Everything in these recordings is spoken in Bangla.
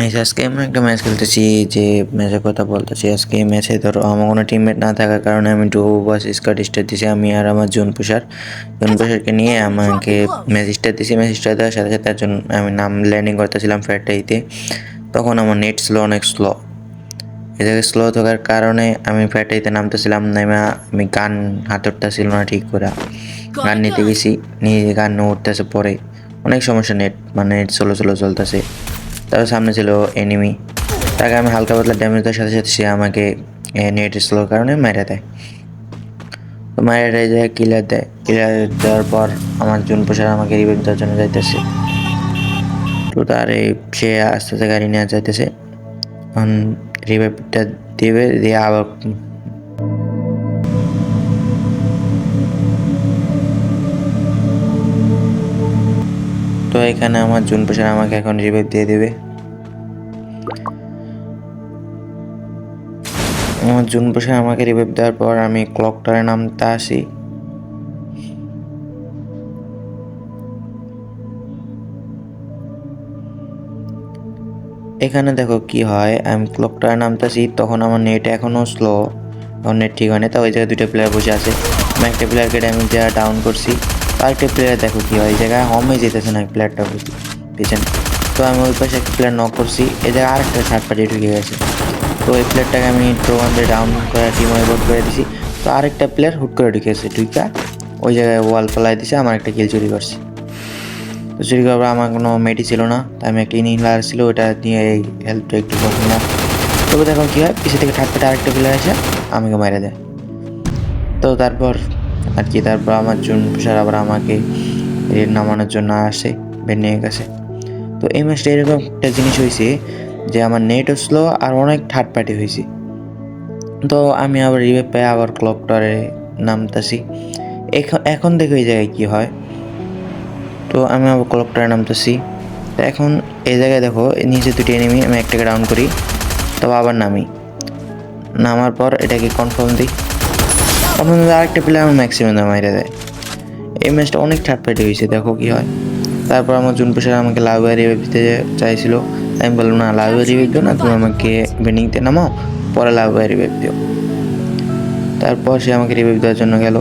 এই আজকে আমরা একটা ম্যাচ খেলতেছি যে ম্যাচের কথা বলতেছি। আজকে এই ম্যাচে ধরো আমার কোনো টিমমেট না থাকার কারণে আমি টু বাস স্কট স্টার দিছি। আমি আর আমার জুন পুষার জুন পুষারকে নিয়ে আমাকে ম্যাচ স্টার দিছি। ম্যাচ স্টার দেওয়ার সাথে সাথে একজন, আমি নাম ল্যান্ডিং করতেছিলাম ফ্যাটাইতে তখন আমার নেট স্লো অনেক স্লো জায়গায় স্লো থাকার কারণে আমি ফ্যাটাইতে নামতেছিলাম। নেমে আমি গান হাতরটা ছিল না ঠিক করে। গান নিতে গেছি, নিয়ে গান উঠতেছে পরে। অনেক সমস্যা নেট মানে নেট স্লো স্লো চলতেছে। তার সামনে ছিল এনিমি তাকে আমি হালকা পাতলা ড্যামেজ দেওয়ার সাথে সাথে সে আমাকে নেট স্লোর কারণে মেরে দেয়। তো মেরে দেয় যায় কিলার দেয়। কিলার দেওয়ার পর আমার জুন পোশাক আমাকে রিভাইভ দেওয়ার জন্য যাইতেছে। তো তার এই, সে আস্তে আস্তে গাড়ি নিয়ে যাইতেছে। এখন দেবে, দিয়ে আবার তো এখানে আমার জুন প্রসার আমাকে এখন রিভাইভ দিয়ে দেবে। আমার জুন প্রসার আমাকে রিভাইভ দেওয়ার পর আমি ক্লক টারে নামতে আসি। এখানে দেখো কি হয়, আমি ক্লক টারে নামতেছি তখন আমার নেট এখনও স্লো। নেট ঠিক হয়নি, তো ওই জায়গায় দুটো প্লেয়ার বসে আছে। আমি একটা প্লেয়ারকে ড্যামেজ দেওয়া ডাউন করছি। আরেকটা প্লেয়ার দেখো কি হয়, এই জায়গায় হমে যেতেছে না প্লেয়ারটা পেছনে। তো আমি ওই পাশে একটা প্লেয়ার নক করছি, এই জায়গায় আরেকটা থার্ড পার্টি ঢুকে গেছে। তো ওই প্লেয়ারটাকে আমি টো ওয়ানডে ডাউন করে টিম ওয়াইভ করে দিছি, তো আরেকটা প্লেয়ার হুট করে ঢুকেছে ঢুকা ওই জায়গায় ওয়াল ফেলাই দিছে, আমার একটা কিল চুরি করছে। তো চুরি করার আমার কোনো মেডি ছিল না তাই আমি একটা ইনহিলার ছিল ওটা নিয়ে এই হেল্পটা একটু করছিলাম তবে দেখো কী হয় পিছিয়ে থেকে পার্টি আরেকটা প্লেয়ার এসে আমাকে মেরে দেয়। তো তারপর আর কি, তারপর আমার জুন স্যার আবার আমাকে রেড নামানোর জন্য আসে, বের নিয়ে গেছে। তো এই ম্যাচটা এরকম একটা জিনিস হয়েছে যে আমার নেটও স্লো আর অনেক থার্ড পার্টি হয়েছে। তো আমি আবার রিভাইভ পেয়ে আবার ক্লক টারে নামতেছি। এখন এখন দেখো এই জায়গায় কী হয়। তো আমি আবার ক্লক টারে নামতেছি। তো এখন এই জায়গায় দেখো, নিচে দুটি এনিমি আমি একটাকে ডাউন করি তবে আবার নামি। নামার পর এটাকে কনফার্ম দিই। তখন আরেকটা প্লেয়ার আমার ম্যাক্সিমাম মাইরে দেয়। এই ম্যাচটা অনেক ঠাট পার্টি হয়েছে দেখো কি হয়। তারপর আমার জুন পেশার আমাকে লাউয়া রিভাইভ দিতে চাইছিল। আমি বললাম, না লাউয়া রিভাইভ দিও না, তুমি আমাকে বিনিংতে নামাও, পরে লাউয়া রিভাইভ দিও। তারপর সে আমাকে রিভাইভ দেওয়ার জন্য গেল।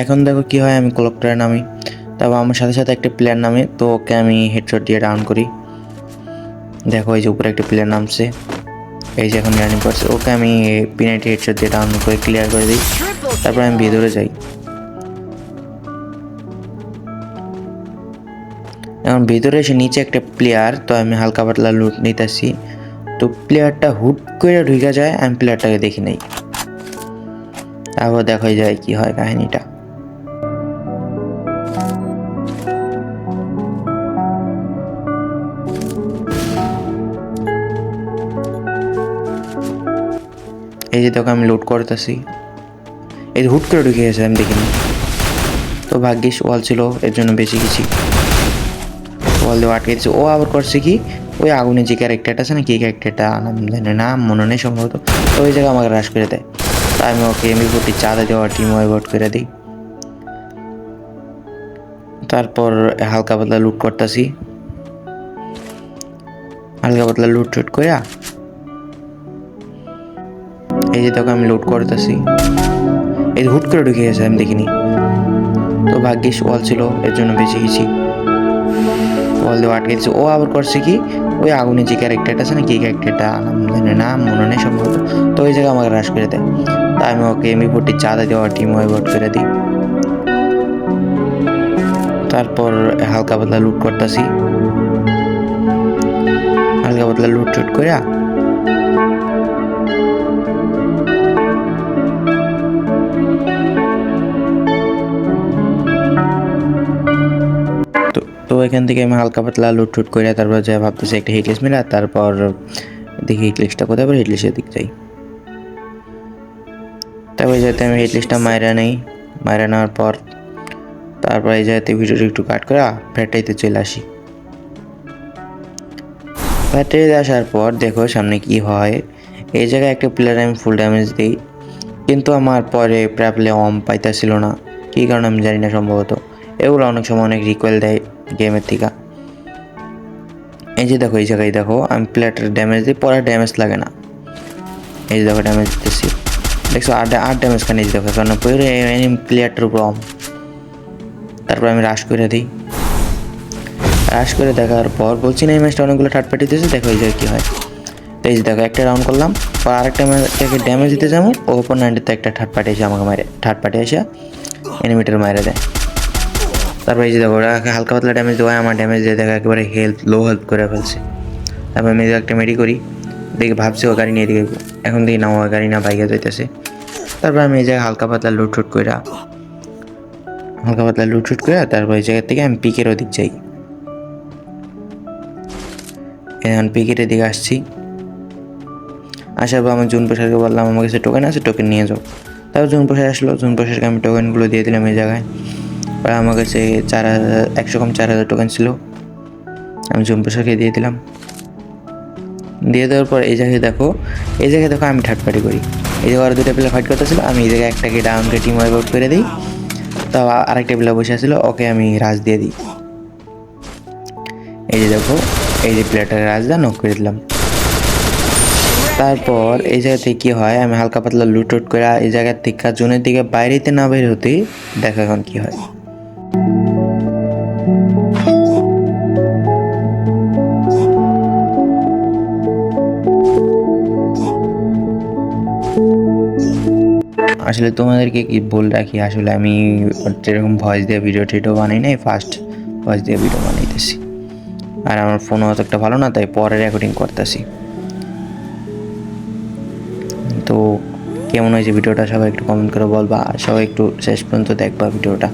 এখন দেখো কি হয়, আমি ক্লকটারে নামি। তারপর আমার সাথে সাথে একটা প্লেয়ার নামে, তো ওকে আমি হেডশট দিয়ে ডাউন করি। দেখো এই যে উপরে একটা প্লেয়ার নামছে। এই যে এখন রানিং করছে, ওকে আমি পিনাইটি হেডশট দিয়ে ডাউন করে ক্লিয়ার করে দিই। তারপর আমি ভেতরে যাই। এখন ভেতরে এসে নিচে একটা প্লেয়ার তো আমি হালকা পাতলা লুট নিতেছি। তো প্লেয়ারটা হুট করে ঢুকে যায়, আমি প্লেয়ারটাকে দেখি নাই। তারপর দেখা যায় কি হয় কাহিনীটা। এই যে তোকে আমি লোড করতেছি। এই হুট করে ঢুকে গেছে, আমি দেখিনি। তো ভাগ্যিস ওয়াল ছিল, এর জন্য বেশি গেছি ওয়াল দিয়ে আটকে দিচ্ছে ও আবার করছে কি? ওই আগুনের যে ক্যারেক্টারটা আছে না, কি ক্যারেক্টারটা নাম জানি না মনে নেই সম্ভবত। তো ওই জায়গায় আমাকে হ্রাস করে দেয়। তাই আমি ওকে এমবি ফোরটি চাঁদা দেওয়া টিম ওয়াইভ করে দিই। তারপর হালকা পাতলা লুট করতেছি। হালকা পাতলা লুট টুট করে এই যে তোকে আমি লুট করতেছি। এই হুট করে ঢুকে গেছে, আমি দেখিনি। তো ভাগ্যিস ওয়াল ছিল, এর জন্য বেঁচে গেছি। ওয়াল দিয়ে আটকে দিচ্ছে ও আবার করছে কি? ওই আগুনের যে ক্যারেক্টারটা আছে না, কি ক্যারেক্টারটা জানি না, মনে নেই সম্ভবত। তো ওই জায়গায় আমাকে হ্রাস করে দেয়। তাই আমি ওকে এমবি ফোরটি চাঁদা দেওয়া টিম ওয়াইভ করে দিই। তারপর হালকা পাতলা লুট করতেছি। হালকা পাতলা লুট টুট করে এখান থেকে আমি হালকা পাতলা লুট টুট করে তারপর যা ভাবতেছি একটা হিটলিস মেলা, তারপর দেখি হিটলিস্টটা কোথায় পর হিটলিস্টের দিক যাই। তারপর যাতে আমি হিটলিস্টটা মায়েরা নেই। মায়েরা নেওয়ার পর তারপর এই যাতে ভিডিওটা একটু কাট করে ফ্যাটাইতে চলে আসি। ব্যাটারি আসার পর দেখো সামনে কি হয়। এই জায়গায় একটা প্লেয়ার আমি ফুল ড্যামেজ দিই। কিন্তু আমার পরে প্রাপ্লে অম পাইতেছিল না। কী কারণে আমি জানি না সম্ভবত। এগুলো অনেক সময় অনেক রিকোয়েল দেয়। গেমের থেকে। এই যে দেখো, এই জায়গায় দেখো, আমি প্লেয়ারটার ড্যামেজ দিই, পরে ড্যামেজ লাগে না। এই যে দেখো ড্যামেজ দিতেছি। দেখছ আট আট ড্যামেজ খানি দেখো, কারণ প্লেয়ারটার উপর তারপর আমি রাশ করে দিই। রাশ করে দেখার পর বলছি না, এই ম্যাচটা অনেকগুলো থার্ড পার্টি দিয়েছে, দেখো এই জায়গায় কী হয়। তো এই যে দেখো, একটা রাউন্ড করলাম, পর আরেকটা ম্যাচটাকে ড্যামেজ দিতে ও ওপর নাইনটিতে একটা থার্ড পার্টি এসে আমাকে মারে থার্ড পার্টি এসে এনিমিটার মারে দেয়। তারপর এই যে দেখো, ওরা হালকা পাতলা ড্যামেজ দেওয়া আমার ড্যামেজ দিয়ে দেখো একেবারে হেলথ লো হেলথ করে ফেলছে। তারপর আমি একটা মেডি করি, দেখি ভাবছি ও গাড়ি নিয়ে দিকে এখন দেখি না, ও গাড়ি না, বাইকে যাইতেছে। তারপর আমি এই জায়গায় হালকা পাতলা লুট টুট করে হালকা পাতলা লুট টুট করে তারপর এই জায়গা থেকে আমি পিকের ওদিক যাই। এখন পিকেটের দিকে আসছি। আসার পর আমি জুন প্রসাদকে বললাম, আমার কাছে টোকেন আছে টোকেন নিয়ে যাও। তারপর জুন প্রসাদ আসলো জুন প্রসাদকে আমি টোকেনগুলো দিয়ে দিলাম এই জায়গায়। আর আমার কাছে চার হাজার, একশো কম চার হাজার টোকেন ছিল। আমি জুন প্রসাদকে দিয়ে দিলাম। দিয়ে দেওয়ার পর এই জায়গায় দেখো, এই জায়গায় দেখো আমি পার্টি করি। এই জায়গায় আরও দুটো প্লেয়ার ফাইট করতেছিল, আমি এই জায়গায় একটাকে ডাউনকে টিম ওয়াইপ আউট করে দিই। তাও আরেকটা প্লেয়ার বসে আছিল, ওকে আমি রাজ দিয়ে দিই। এই যে দেখো, এই যে প্লেয়ারটাকে রাজ দা নক করে দিলাম। তারপর এই জায়গা থেকে কী হয়, আমি হালকা পাতলা লুটউট করে এই জায়গার থেকে জোনের দিকে বাইরেতে না বের হতেই দেখো এখন কী হয়। আসলে তোমাদেরকে কি বল রাখি? আসলে আমি এরকম ভয়েস দিয়ে ভিডিও টিডিও বানাই নাই ফার্স্ট ভয়েস দিয়ে ভিডিও বানাইতেছি। আর আমার ফোন অতটা ভালো না, তাই পরে রেকর্ডিং করতেছি। তো কেমন হয়েছে ভিডিওটা? সবাই একটু কমেন্ট করে বলবা। আর সবাই একটু শেষ পর্যন্ত দেখবা ভিডিওটা।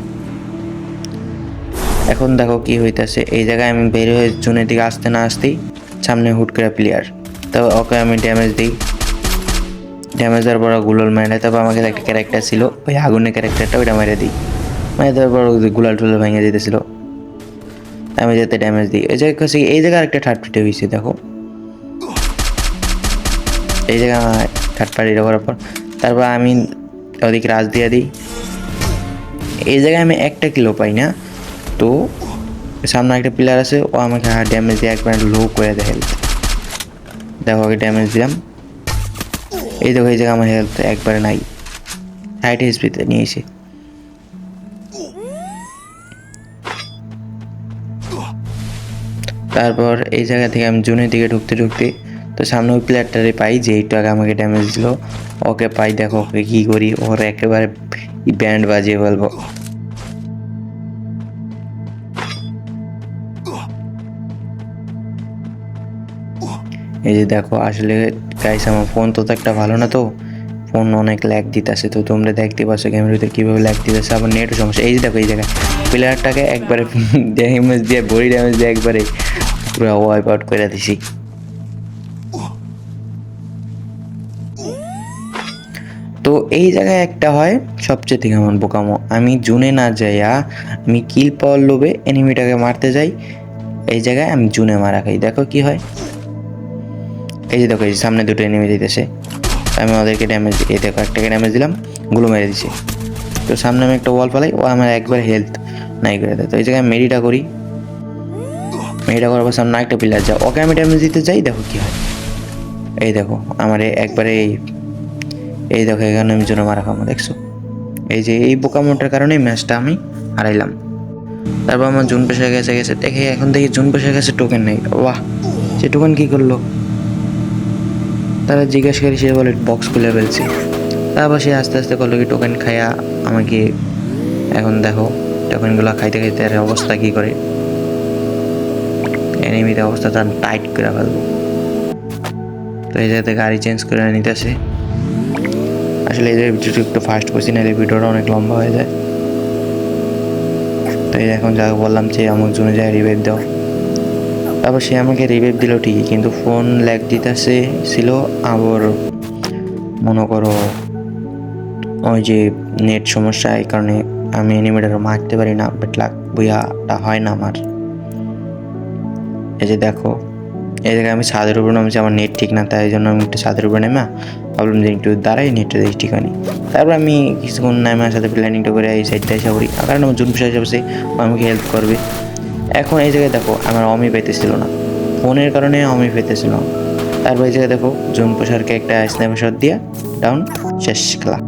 এখন দেখো কি হইতাছে। এই জায়গায় আমি বের হয়ে জুনের দিকে আসতে না আসতেই সামনে হুট করে প্লেয়ার তো ওকে আমি ড্যামেজ দিই। ড্যামেজ দেওয়ার পর গুলাল মেরে তারপর আমাকে একটা ক্যারেক্টার ছিল, ওই আগুনের ক্যারেক্টারটা ওইটা মেরে দিই। মেরে দেওয়ার পর গুলাল টুলাল ভেঙে যেতেছিল আমি যাতে ড্যামেজ দিই। এই জায়গায় এই জায়গায় একটা থার্ড পার্টি হয়েছে, দেখো। এই জায়গায় থার্ড পার্টি করার পর। তারপর আমি ওদিকে রাজ দিয়ে দিই। এই জায়গায় আমি একটা কিলো পাই না। তো সামনে একটা প্লেয়ার আছে, ও আমাকে ড্যামেজ দিয়ে একবার লো করে দেয় হেলথ দেখো ওকে ড্যামেজ দিলাম। এই দেখো, এই জায়গায় আমার হেলথ একবারে নাই। ষাট এইচপিতে নিয়েছি তারপর এই জায়গা থেকে আমি জুনের দিকে ঢুকতে ঢুকতে তো সামনে ওই প্লেয়ারটারে পাই, যে একটু আগে আমাকে ড্যামেজ দিল। ওকে পাই, দেখো ওকে কী করি। ওর একেবারে ব্যান্ড বাজিয়ে ফেলব। এই যে দেখো, আসলে গাইস আমার ফোন তো একটা ভালো না তো। ফোন অনেক ল্যাগ দিতেছে তো তোমরা দেখতে পাচ্ছ ভিতরে কীভাবে ল্যাগ দিতেছে, আবার নেটও সমস্যা। এই যে দেখো, এই জায়গায় প্লেয়ারটাকে একবারে ড্যামেজ দিয়ে বডি ড্যামেজ দিয়ে একবারে পুরো ওয়াইপ আউট করে দিছি। তো এই জায়গায় একটা হয়, সবচেয়ে থেকে আমার বোকামো। আমি জুনে না যাইয়া, আমি কিল পাওয়ার লোভে এনিমিটাকে মারতে যাই, এই জায়গায় আমি জুনে মারা খাই। দেখো কি হয়। এই যে দেখো, এই সামনে দুটো এনিমি দিতেছে আমি ওদেরকে ড্যামেজ এই দেখো, একটাকে ড্যামেজ দিলাম, গুলো মেরে দিছি। তো সামনে আমি একটা ওয়াল ফালাই ও আমার একবার হেলথ নাই করে দেয়। তো এই জায়গায় মেডিটা করি। মেডিটা করার পর সামনে একটা পিলার যা ওকে আমি ড্যামেজ দিতে যাই দেখো কি হয়। এই দেখো, আমার একবারে এই এই দেখো, এখানে আমি জন্য মারা খামো দেখছ? এই যে এই বোকামোটার কারণে ম্যাচটা আমি হারাইলাম। তারপর আমার জুন পেশা গেছে গেছে। দেখে এখন দেখি জুন পেশা গেছে টোকেন নেই। বাহ! সে টোকেন কী করল? তারা জিজ্ঞাসা করি, সে বলে বক্স খুলে ফেলছি। তারপর সে আস্তে আস্তে করল কি টোকেন খাইয়া আমাকে এখন দেখো টোকেনগুলো খাইতে খাইতে আর অবস্থা কী করে? এনিমিতে অবস্থা তার টাইট করে ফেলব। তো এই জায়গাতে গাড়ি চেঞ্জ করে নিতেছে। আসলে এই ভিডিওটা একটু ফাস্ট করছি না ভিডিওটা অনেক লম্বা হয়ে যায়। তো এই এখন যা বললাম যে আমার জন্য যায় রিভাইভ দাও। তারপর সে আমাকে রিভাইভ দিল ঠিকই, কিন্তু ফোন ল্যাগ দিতেছে, ছিল আবার মনে করো ওই যে নেট সমস্যা, এই কারণে আমি এনিমেটার মারতে পারি না বাট লাগ বইয়াটা হয় না আমার। এই যে দেখো, এই জায়গায় আমি ছাদের উপর নামছি, আমার নেট ঠিক না, তাই জন্য আমি একটু ছাদের উপরে নেমা, ভাবলাম যে একটু দাঁড়াই নেটটা দেখি ঠিক হয়নি তারপর আমি কিছুক্ষণ নামে সাথে প্ল্যানিংটা করে এই সাইডটা এসে করি কারণ আমার জুন বিষয় যাচ্ছে ও আমাকে হেল্প করবে। এখন এই জায়গায় দেখো, আমার অমি পেতেছিল না। ফোনের কারণে অমি পেতেছিল তারপর এই জায়গায় দেখো জুন প্রসারকে একটা স্ন্যাপশট শট দিয়ে ডাউন শেষ খেলা।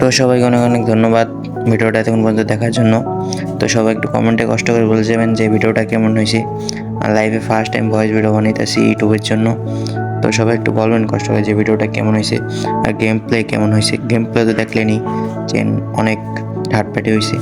তো সবাইকে অনেক অনেক ধন্যবাদ ভিডিওটা এতক্ষণ পর্যন্ত দেখার জন্য। তো সবাই একটু কমেন্টে কষ্ট করে বলে যাবেন যে ভিডিওটা কেমন হয়েছে। আর লাইভে ফার্স্ট টাইম ভয়েস ভিডিও বানাইতেছি ইউটিউবের জন্য। তো সবাই একটু বলবেন কষ্ট করে যে ভিডিওটা কেমন হয়েছে। আর গেম প্লে কেমন হয়েছে? গেম প্লে তো দেখলেনি যে অনেক ঠাটপাটি হয়েছে।